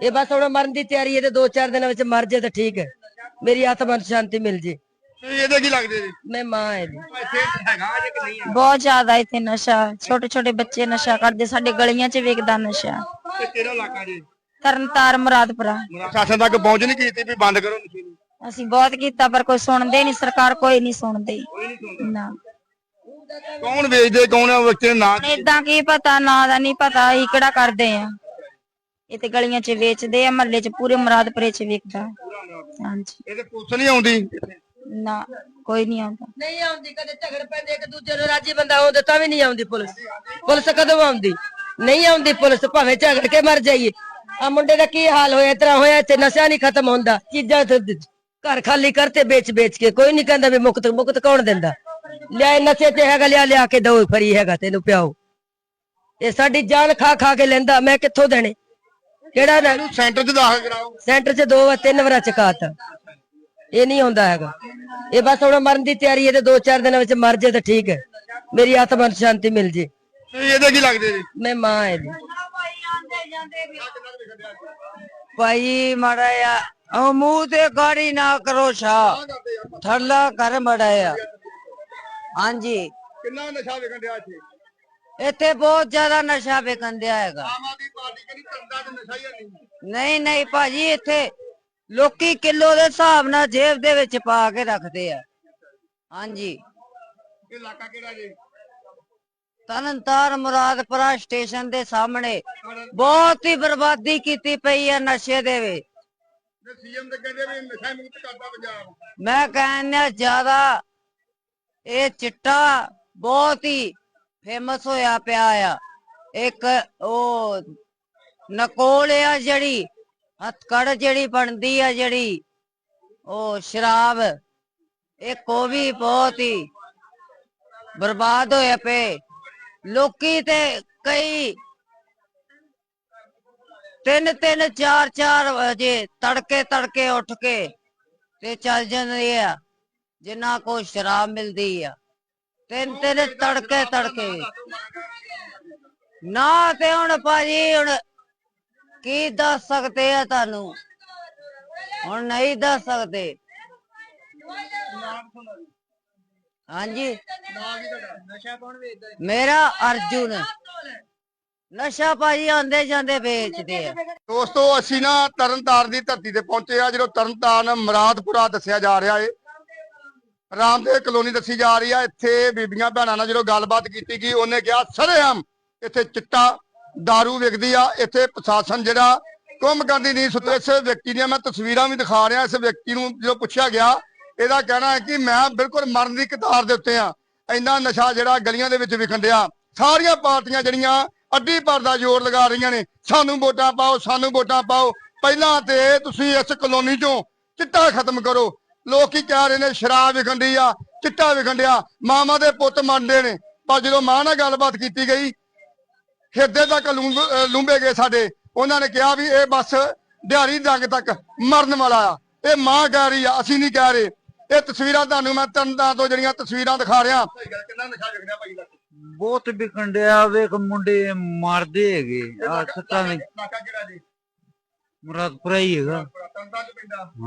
ਇਹ ਬਸ ਹੁਣ ਮਰਨ ਦੀ ਤਿਆਰੀ ਹੈ ਤੇ ਦੋ ਚਾਰ ਦਿਨਾਂ ਵਿੱਚ ਮਰ ਜੇ ਤਾਂ ਠੀਕ ਹੈ। ਮੇਰੀ ਆਤਮਾ ਨੂੰ ਸ਼ਾਂਤੀ ਮਿਲ ਜੇ। ਤੁਸੀਂ ਇਹਦੇ ਕੀ ਲੱਗਦੇ ਜੀ? ਮੈਂ ਮਾਂ ਹੈ ਜੀ ਇੱਥੇ ਹੈਗਾ ਜੇ ਕਿ ਨਹੀਂ ਬਹੁਤ ਜ਼ਿਆਦਾ ਇੱਥੇ ਨਸ਼ਾ ਛੋਟੇ ਛੋਟੇ ਬੱਚੇ ਨਸ਼ਾ ਕਰਦੇ ਸਾਡੇ ਗਲੀਆਂ 'ਚ ਵੇਖਦਾ ਨਸ਼ਾ। ਤੇ ਕਿਹੜਾ ਇਲਾਕਾ ਜੀ? ਤਰਨਤਾਰ ਮੁਰਾਦਪੁਰਾ। ਸ਼ਾਸਨ ਤੱਕ ਪਹੁੰਚ ਨਹੀਂ ਕੀਤੀ ਵੀ ਬੰਦ ਕਰੋ ਨਸ਼ੇ ਨੂੰ ਅਸੀਂ ਬਹੁਤ ਕੀਤਾ ਪਰ ਕੋਈ ਸੁਣਦੇ ਨਹੀਂ ਸਰਕਾਰ ਕੋਈ ਨਹੀਂ ਸੁਣਦੀ। ਕੋਈ ਨਹੀਂ ਸੁਣਦਾ। ਨਾ। ਕੌਣ ਵੇਚਦੇ ਕੌਣ ਆ ਦਾ ਨਾਂ ਕੀ? ਇਦਾਂ ਕੀ ਪਤਾ ਨਾ ਦਾ ਨਹੀਂ ਪਤਾ ਅਸੀਂ ਕਿਹੜਾ ਕਰਦੇ ਆ? ਇਹ ਤੇ ਗਲੀਆਂ 'ਚ ਵੇਚਦੇ ਆ ਮਹੱਲੇ 'ਚ ਪੂਰੇ ਮੁਰਾਦਪੁਰੇ 'ਚ ਵਿਕਦਾ। ਹਾਂਜੀ। ਇਹਦੇ ਪੁਲਿਸ ਨਹੀਂ ਆਉਂਦੀ? ਨਾ ਕੋਈ ਨਹੀਂ ਆਉਂਦਾ। ਨਹੀਂ ਆਉਂਦੀ ਕਦੇ ਝਗੜ ਪੈਂਦੇ ਇੱਕ ਦੂਜੇ ਨੂੰ ਰਾਜੀ ਬੰਦਾ ਆਉਂਦਾ ਤਾਂ ਵੀ ਨਹੀਂ ਆਉਂਦੀ ਪੁਲਿਸ। ਪੁਲਿਸ ਕਦੋਂ ਆਉਂਦੀ? ਨਹੀਂ ਆਉਂਦੀ ਪੁਲਿਸ ਭਾਵੇਂ ਝਗੜ ਕੇ ਮਰ ਜਾਈਏ। ਆ ਮੁੰਡੇ ਦਾ ਕੀ ਹਾਲ ਹੋਇਆ ਇਤਰਾ ਹੋਇਆ ਇੱਥੇ ਨਸ਼ਾ ਨਹੀਂ ਖਤਮ ਹੁੰਦਾ। ਚੀਜ਼ਾਂ ਤੇ ਘਰ ਖਾਲੀ ਕਰਤੇ ਵੇਚ ਵੇਚ ਕੇ ਕੋਈ ਨਹੀਂ ਕਹਿੰਦਾ ਵੀ ਮੁਕਤ ਮੁਕਤ ਕੌਣ ਦਿੰਦਾ। ਲਿਆ ਇਹ ਨਸ਼ੇ ਤੇ ਹੈਗਾ ਲਿਆ ਲਿਆ ਕੇ ਦੋ ਫਰੀ ਹੈਗਾ ਤੈਨੂੰ ਪਿਆਓ। ਇਹ ਸਾਡੀ ਜਾਨ ਖਾ ਖਾ ਕੇ ਲੈਂਦਾ ਮੈਂ ਕਿੱਥੋਂ ਦੇਣੇ? ਕਿਹੜਾ ਨਾ? ਇਹਨੂੰ ਸੈਂਟਰ 'ਚ ਦਾਖਲ ਕਰਾਓ। ਸੈਂਟਰ 'ਚ ਦੋ ਵਾਰ ਤਿੰਨ ਵਾਰ ਚਕਾਤਾ ਇਹ ਨਹੀਂ ਹੁੰਦਾ ਹੈਗਾ। ਇਹ ਬਸ ਹੁਣ ਮਰਨ ਦੀ ਤਿਆਰੀ ਹੈ ਤੇ ਦੋ ਚਾਰ ਦਿਨਾਂ ਵਿੱਚ ਮਰ ਜੇ ਤਾਂ ਠੀਕ ਹੈ। ਮੇਰੀ ਆਤਮਾ ਨੂੰ ਸ਼ਾਂਤੀ ਮਿਲ ਜੇ। ਇਹਦੇ ਕੀ ਲੱਗਦੇ ਜੀ? ਮੈਂ ਮਾਂ ਹੈ ਜੀ ਭਾਈ ਮੜਾਇਆ ਉਹ ਮੂੰਹ ਤੇ ਗਾੜੀ ਨਾ ਕਰੋ ਛਾ ਥੱਲਾ ਕਰ ਮੜਾਇਆ। ਹਾਂਜੀ। ਕਿੰਨਾ ਨਸ਼ਾ ਵਿਕਣ ਡਿਆ ਇੱਥੇ? ਇੱਥੇ ਬਹੁਤ ਜ਼ਿਆਦਾ ਨਸ਼ਾ ਵਿਕਣ ਦਿਆ ਹੈਗਾ। ਆਮ ਆਦਮੀ ਨਹੀਂ। ਨਹੀਂ ਭਾਜੀ ਇੱਥੇ ਲੋਕੀ ਕਿਲੋ ਦੇ ਹਿਸਾਬ ਨਾਲ ਜੇਬ ਦੇ ਵਿੱਚ ਪਾ ਕੇ ਰੱਖਦੇ ਆ। ਹਾਂਜੀ। ਇਲਾਕਾ ਕਿਹੜਾ ਜੀ? ਤਨਤਾਰ ਮੁਰਾਦਪੁਰਾ ਸਟੇਸ਼ਨ ਦੇ ਸਾਹਮਣੇ। ਬਹੁਤ ਹੀ ਬਰਬਾਦੀ ਕੀਤੀ ਪਈ ਹੈ ਨਸ਼ੇ ਦੇ ਵਿੱਚ ਸੀਐਮ ਦੇ ਕਹਿੰਦੇ ਵੀ ਨਸ਼ਾ ਮੁਕਤ ਕਰਦਾ ਪੰਜਾਬ। ਮੈਂ ਕਹਿੰਦਾ ਜ਼ਿਆਦਾ ਇਹ ਚਿੱਟਾ ਬਹੁਤ ਹੀ ਫੇਮਸ ਹੋਇਆ ਪਿਆ ਆ। ਇੱਕ ਉਹ ਨਕੋਲ ਆ ਜਿਹੜੀ, ਹੱਥਕੜ ਜਿਹੜੀ ਬਣਦੀ ਆ ਜਿਹੜੀ, ਉਹ ਸ਼ਰਾਬ ਇਹ ਉਹ ਵੀ ਬਹੁਤ ਹੀ ਬਰਬਾਦ ਹੋਏ ਪਏ ਲੋਕੀ ਤੇ ਕਈ ਤਿੰਨ ਤਿੰਨ, ਚਾਰ ਚਾਰ ਵਜੇ ਤੜਕੇ ਤੜਕੇ ਉੱਠ ਕੇ ਤੇ ਚੱਲ ਜਾਂਦੇ ਆ, ਜਿੰਨਾ ਕੋ ਸ਼ਰਾਬ ਮਿਲਦੀ ਆ। ਤਿੰਨ ਤਿੰਨ ਤੜਕੇ ਤੜਕੇ। ਨਾ ਤੇ ਹੁਣ ਭਾਜੀ ਹੁਣ ਕੀ ਦੱਸ ਸਕਦੇ ਆ ਤੁਹਾਨੂੰ? ਹੁਣ ਨਹੀਂ ਦੱਸ ਸਕਦੇ। ਹਾਂਜੀ। ਨਸ਼ਾ ਕੌਣ ਵੇਚਦਾ ਮੇਰਾ ਅਰਜੁਨ। ਨਸ਼ਾ ਭਾਜੀ ਆਂਦੇ ਜਾਂਦੇ ਵੇਚਦੇ ਆ। ਦੋਸਤੋ, ਅਸੀਂ ਨਾ ਤਰਨਤਾਰਨ ਦੀ ਧਰਤੀ ਤੇ ਪਹੁੰਚੇ ਆ, ਜਦੋਂ ਤਰਨਤਾਰਨ ਮਰਾਦਪੁਰਾ ਦੱਸਿਆ ਜਾ ਰਿਹਾ ਏ। ਰਾਮਦੇਵ ਕਲੋਨੀ ਦੱਸੀ ਜਾ ਰਹੀ ਆ। ਇੱਥੇ ਬੀਬੀਆਂ ਭੈਣਾਂ ਨਾਲ ਜਦੋਂ ਗੱਲਬਾਤ ਕੀਤੀ ਗਈ, ਉਹਨੇ ਕਿਹਾ ਸਰੇਆਮ ਇੱਥੇ ਚਿੱਟਾ दारू ਵਿਕਦੀ ਆ ਇੱਥੇ ਪ੍ਰਸ਼ਾਸਨ ਜਿਹੜਾ ਕੰਮ ਕਰਦੀ ਨਹੀਂ ਸੁੱਤੇ ਇਸ ਵਿਅਕਤੀ ਦੀਆਂ ਮੈਂ ਤਸਵੀਰਾਂ ਵੀ ਦਿਖਾ ਰਿਹਾ ਇਸ ਵਿਅਕਤੀ ਨੂੰ ਜਦੋਂ ਪੁੱਛਿਆ ਗਿਆ ਇਹਦਾ ਕਹਿਣਾ ਹੈ ਕਿ ਮੈਂ ਬਿਲਕੁਲ ਮਰਨ ਦੀ ਕਤਾਰ ਦੇ ਉੱਤੇ ਆ ਇੰਨਾ ਨਸ਼ਾ ਜਿਹੜਾ ਗਲੀਆਂ ਦੇ ਵਿੱਚ ਵਿਖੰਡਿਆ ਸਾਰੀਆਂ ਪਾਰਟੀਆਂ ਜਿਹੜੀਆਂ ਅੱਡੀ ਪਰ ਦਾ ਜ਼ੋਰ ਲਗਾ ਰਹੀਆਂ ਨੇ ਸਾਨੂੰ ਵੋਟਾਂ ਪਾਓ ਸਾਨੂੰ ਵੋਟਾਂ ਪਾਓ ਪਹਿਲਾਂ ਤੇ ਤੁਸੀਂ ਇਸ ਕਲੋਨੀ ਚੋਂ ਚਿੱਟਾ ਖਤਮ ਕਰੋ ਲੋਕ ਕੀ ਕਹਿ ਰਹੇ ਨੇ ਸ਼ਰਾਬ ਵਿਖੰਡੀ ਆ ਚਿੱਟਾ ਵਿਖੰਡਿਆ ਮਾਵਾਂ ਦੇ ਪੁੱਤ ਮੰਨਦੇ ਨੇ ਪਰ ਜਦੋਂ ਮਾਂ ਨਾਲ ਗੱਲਬਾਤ ਕੀਤੀ ਗਈ ਹਿਰਦੇ ਤੱਕ ਲੂੰਬ- ਗਏ ਸਾਡੇ। ਉਹਨਾਂ ਨੇ ਕਿਹਾ ਵੀ ਇਹ ਬਸ ਦਿਹਾੜੀ ਡੰਗ ਤੱਕ ਮਰਨ ਵਾਲਾ ਆ। ਇਹ ਮਾਂ ਕਹਿ ਰਹੀ ਆ ਅਸੀਂ ਨਹੀਂ ਕਹਿ ਰਹੇ। ਇਹ ਤਸਵੀਰਾਂ ਤੁਹਾਨੂੰ ਮੈਂ ਤੰਦਾਂ ਤੋਂ ਜਿਹੜੀਆਂ ਤਸਵੀਰਾਂ ਦਿਖਾ ਰਿਹਾ। ਕਿੰਨਾ ਬਹੁਤ ਵਿਕਣ ਡਿਆ ਵੇਖ ਮੁੰਡੇ ਮਾਰਦੇ ਹੈਗੇ। ਆ ਸੱਤਾਂ ਵਿੱਚ। ਨਾਕਾ ਕਿਹੜਾ ਜੀ? ਮੁਰਾਦਪੁਰਾ ਹੀ ਹੈਗਾ।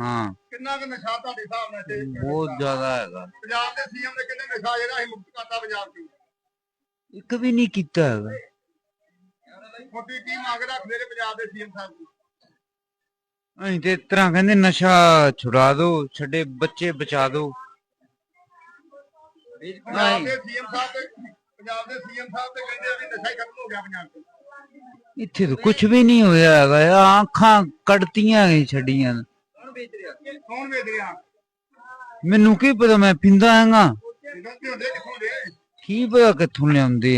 ਹਾਂ। ਕਿੰਨਾ ਕੁ ਨਸ਼ਾ ਤੁਹਾਡੇ ਹਿਸਾਬ ਨਾਲ ਇੱਥੇ ਬਹੁਤ ਜ਼ਿਆਦਾ ਹੈਗਾ। ਪੰਜਾਬ ਦੇ ਸੀਐਮ ਨੇ ਕਹਿੰਦੇ ਨਸ਼ਾ ਜਿਹੜਾ ਅਸੀਂ ਮੁਕਤ ਕਰਤਾ ਪੰਜਾਬ ਦੀ ਇੱਕ ਵੀ ਨਹੀਂ ਕੀਤਾ ਹੈਗਾ। ਮੋਦੀ ਕੀ ਮੰਗ ਰੱਖਦੇ ਨੇ ਪੰਜਾਬ ਦੇ ਸੀਐਮ ਸਾਹਿਬ ਦੀ? ਅਸੀਂ ਤੇ ਇਸ ਤਰ੍ਹਾਂ ਕਹਿੰਦੇ ਨਸ਼ਾ ਛੁਡਾ ਦਿਓ ਛੱਡੇ ਬੱਚੇ ਬਚਾ ਦਿਓ। ਪੰਜਾਬ ਦੇ ਸੀਐਮ ਸਾਹਿਬ ਤੇ ਪੰਜਾਬ ਦੇ ਸੀਐਮ ਸਾਹਿਬ ਤੇ ਕਹਿੰਦੇ ਆ ਵੀ ਨਸ਼ਾ ਹੀ ਖਤਮ ਹੋ ਗਿਆ ਪੰਜਾਬ ਤੋਂ ਇੱਥੇ ਤਾਂ ਕੁਝ ਵੀ ਨਹੀਂ ਹੋਇਆ ਹੈਗਾ ਆਹ ਅੱਖਾਂ ਕੱਢਤੀਆਂ ਹੀ ਛੱਡੀਆਂ। ਕੌਣ ਵੇਚ ਰਿਹਾ? ਕੌਣ ਵੇਚ ਰਿਹਾ? ਮੈਨੂੰ ਕੀ ਪਤਾ ਮੈਂ ਪਿੰਦਾ ਹੈਗਾ। ਦੇ ਕਿੱਥੋਂ ਦੇ? ਕੀ ਪਤਾ ਕਿੱਥੋਂ ਲਿਆਉਂਦੇ